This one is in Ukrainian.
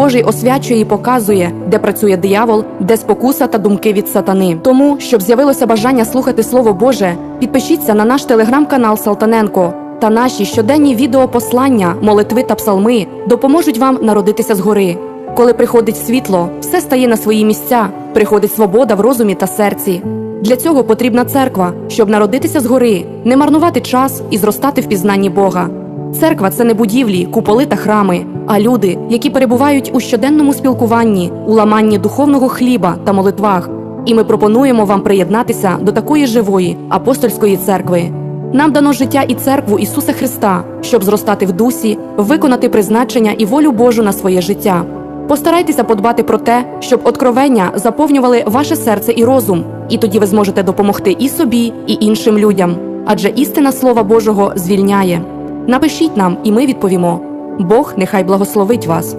Божий освячує і показує, де працює диявол, де спокуса та думки від сатани. Тому, щоб з'явилося бажання слухати Слово Боже, підпишіться на наш телеграм-канал Салтаненко. Та наші щоденні відеопослання, молитви та псалми допоможуть вам народитися згори. Коли приходить світло, все стає на свої місця, приходить свобода в розумі та серці. Для цього потрібна церква, щоб народитися згори, не марнувати час і зростати в пізнанні Бога. Церква це не будівлі, куполи та храми, а люди, які перебувають у щоденному спілкуванні, у ламанні духовного хліба та молитвах. І ми пропонуємо вам приєднатися до такої живої апостольської церкви. Нам дано життя і церкву Ісуса Христа, щоб зростати в дусі, виконати призначення і волю Божу на своє життя. Постарайтеся подбати про те, щоб откровення заповнювали ваше серце і розум, і тоді ви зможете допомогти і собі, і іншим людям. Адже істина Слова Божого звільняє. Напишіть нам, і ми відповімо. Бог нехай благословить вас.